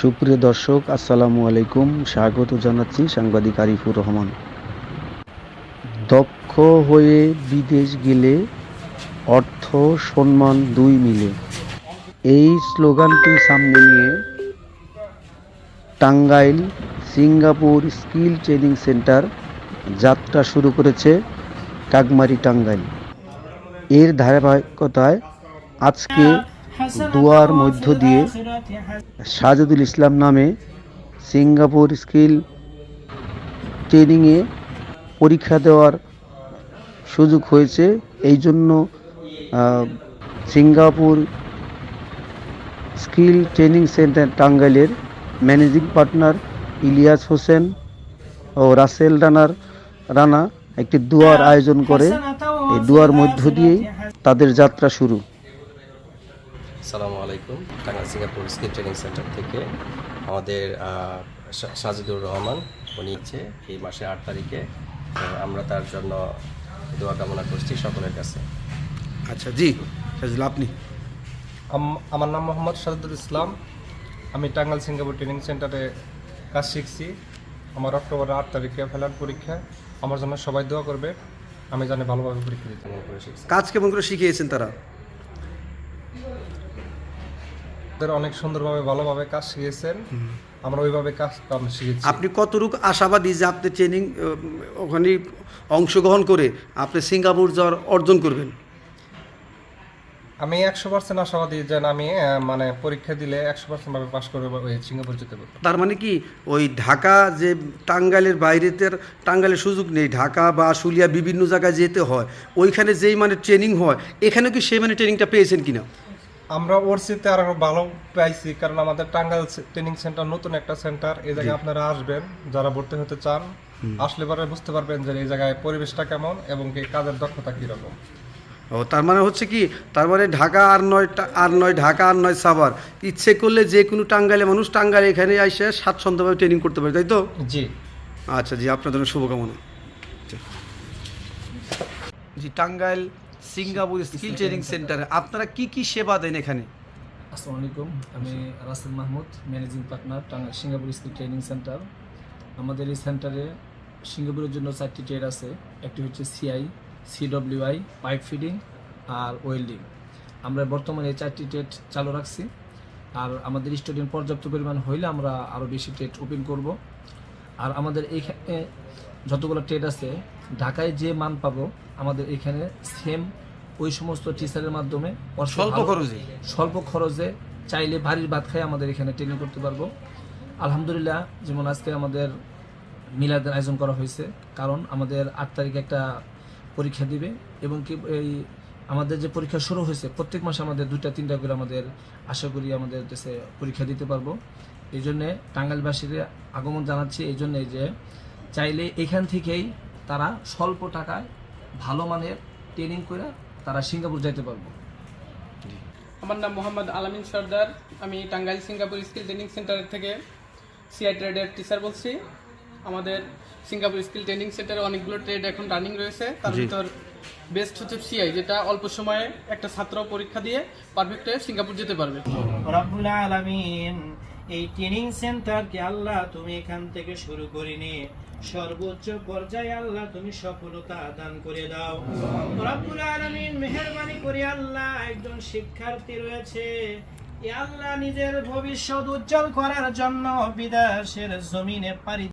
সুপ্রিয় দর্শক, আসসালামু আলাইকুম। স্বাগত জানাচ্ছি সাংবাদিক আরিফুর রহমান। দক্ষ হয়ে বিদেশ গেলে অর্থ সম্মান দুই মিলে। এই স্লোগানটি সামনে নিয়ে Tangail Singapore skill training centre যাত্রা শুরু করেছে কাকমারি টাঙ্গাইল। এর ধারাবাহিকতায় আজকে দুয়ার মধ্য দিয়ে সাজেদুল ইসলাম নামে সিঙ্গাপুর স্কিল ট্রেনিংয়ে পরীক্ষা দেওয়ার সুযোগ হয়েছে। এই জন্য সিঙ্গাপুর স্কিল ট্রেনিং সেন্টার টাঙ্গাইলের ম্যানেজিং পার্টনার ইলিয়াস হোসেন ও রাসেল রানার, রানা একটি দুয়ার আয়োজন করে। এই দুয়ার মধ্য দিয়েই তাদের যাত্রা শুরু। আসসালামু আলাইকুম। Tangail Singapore skill training centre থেকে আমাদের সাজিদুর রহমান উনি হচ্ছে এই মাসের আট তারিখে আমরা তার জন্য দোয়া কামনা করছি সকলের কাছে। আচ্ছা জি সাজুল আপনি? আমার নাম মোহাম্মদ সাজদুল ইসলাম। আমি টাঙ্গাইল সিঙ্গাপুর ট্রেনিং সেন্টারে কাজ শিখছি। আমার অক্টোবরের আট তারিখে ফেলার পরীক্ষা। আমার জন্য সবাই দোয়া করবে। আমি জানি ভালোভাবে পরীক্ষা দিতে শিখছি কাজ কেমন করে শিখিয়েছেন তারা? ওদের অনেক সুন্দরভাবে ভালোভাবে কাজ শিখেছেন। আমরা ওইভাবে কাজ কাম শিখেছি। আপনি কতটুকু আশাবাদী যে আপনি ট্রেনিং ওখানে অংশগ্রহণ করে আপনি সিঙ্গাপুর যাওয়ার অর্জন করবেন? আমি একশো পার্সেন্ট আশাবাদী যে আমি মানে পরীক্ষা দিলে একশো পার্সেন্ট ভাবে পাশ করবে ওই সিঙ্গাপুর যেতে পারব। তার মানে কি ওই ঢাকা যে টাঙ্গাইলের বাইরেতে টাঙ্গাইলের সুযোগ নেই ঢাকা বা আশুলিয়া বিভিন্ন জায়গায় যেতে হয় ওইখানে যেই মানে ট্রেনিং হয় এখানে কি সেই মানে ট্রেনিংটা পেয়েছেন কিনা? আমরা ওরসিতে আরও ভালো পাইছি কারণ আমাদের টাঙ্গাইল ট্রেনিং সেন্টার নতুন একটা সেন্টার এই জায়গায় আপনারা আসবেন যারা ভর্তি হতে চান আসলে পরে বুঝতে পারবেন যে এই জায়গায় পরিবেশটা কেমন এবং কি কাজের দক্ষতা কীরকম। ও তার মানে হচ্ছে কি তার মানে ঢাকা আর নয় আর নয় ঢাকা আর নয় সাভার ইচ্ছে করলে যে কোনো টাঙ্গাইলে মানুষ টাঙ্গাইল এখানে এসে স্বাচ্ছন্দ্যভাবে ট্রেনিং করতে পারে তাই তো? জি। আচ্ছা জি আপনার জন্য শুভকামনা। জি টাঙ্গাইল সিঙ্গাপুর স্কিল ট্রেনিং সেন্টারে। আপনারা কি কি সেবা দেন এখানে? আসসালামু আলাইকুম। আমি Rasel Mahmud, managing partner, Tangail Singapore skill training centre. আমাদের এই সেন্টারে সিঙ্গাপুরের জন্য চারটি ট্রেড আছে। একটি হচ্ছে সিআই, সিডব্লিউআই, পাইপ ফিডিং আর ওয়েল্ডিং। আমরা বর্তমানে এই চারটি ট্রেড চালু রাখছি। আর আমাদের স্টুডেন্ট পর্যাপ্ত পরিমাণ হইলে আমরা আরও বেশি ট্রেড ওপেন করব। আর আমাদের এইখানে যতগুলো ট্রেড আছে ঢাকায় যে মান পাবো আমাদের এখানে সেম ওই সমস্ত টিচারের মাধ্যমে স্বল্প খরচে। স্বল্প খরচে চাইলে বাড়ির ভাত খাই আমাদের এখানে ট্রেনিং করতে পারব। আলহামদুলিল্লাহ যেমন আজকে আমাদের মিলাদের আয়োজন করা হয়েছে কারণ আমাদের আট তারিখে একটা পরীক্ষা দিবে এবং কি এই আমাদের যে পরীক্ষা শুরু হয়েছে প্রত্যেক মাসে আমাদের দুইটা তিনটা করে আমাদের আশা করি আমাদের দেশে পরীক্ষা দিতে পারব। এই জন্যে টাঙ্গাইলবাসীর আগমন জানাচ্ছি এই জন্যে যে চাইলে এখান থেকেই তারা স্বল্প টাকায় ভালো মানের ট্রেনিং করে তারা সিঙ্গাপুর যাইতে পারব। আমার নাম মোহাম্মদ আলামিন সর্দার। আমি Tangail Singapore skill training centre থেকে সিআই ট্রেডের টিচার বলছি। আমাদের সিঙ্গাপুর স্কিল ট্রেনিং সেন্টারে অনেকগুলো ট্রেড এখন রানিং রয়েছে। তার ভিতর বেস্ট হচ্ছে সিআই যেটা অল্প সময়ে একটা ছাত্র পরীক্ষা দিয়ে পারফেক্ট হয়ে সিঙ্গাপুর যেতে পারবে। রব্বুল আলামিন এই ট্রেনিং সেন্টারকে আল্লাহ তুমি এখান থেকে শুরু করে নিয়ে সর্বোচ্চ পর্যায়ে আল্লাহ তুমি সফলতা দান করে দাও। রব্বুল আলামিন মেহেরবানি করে আল্লাহ একজন শিক্ষার্থী রয়েছে। আল্লাহ নিজের ভবিষ্যৎ উজ্জ্বল করার জন্য বিদেশের জমিনে পাড়ি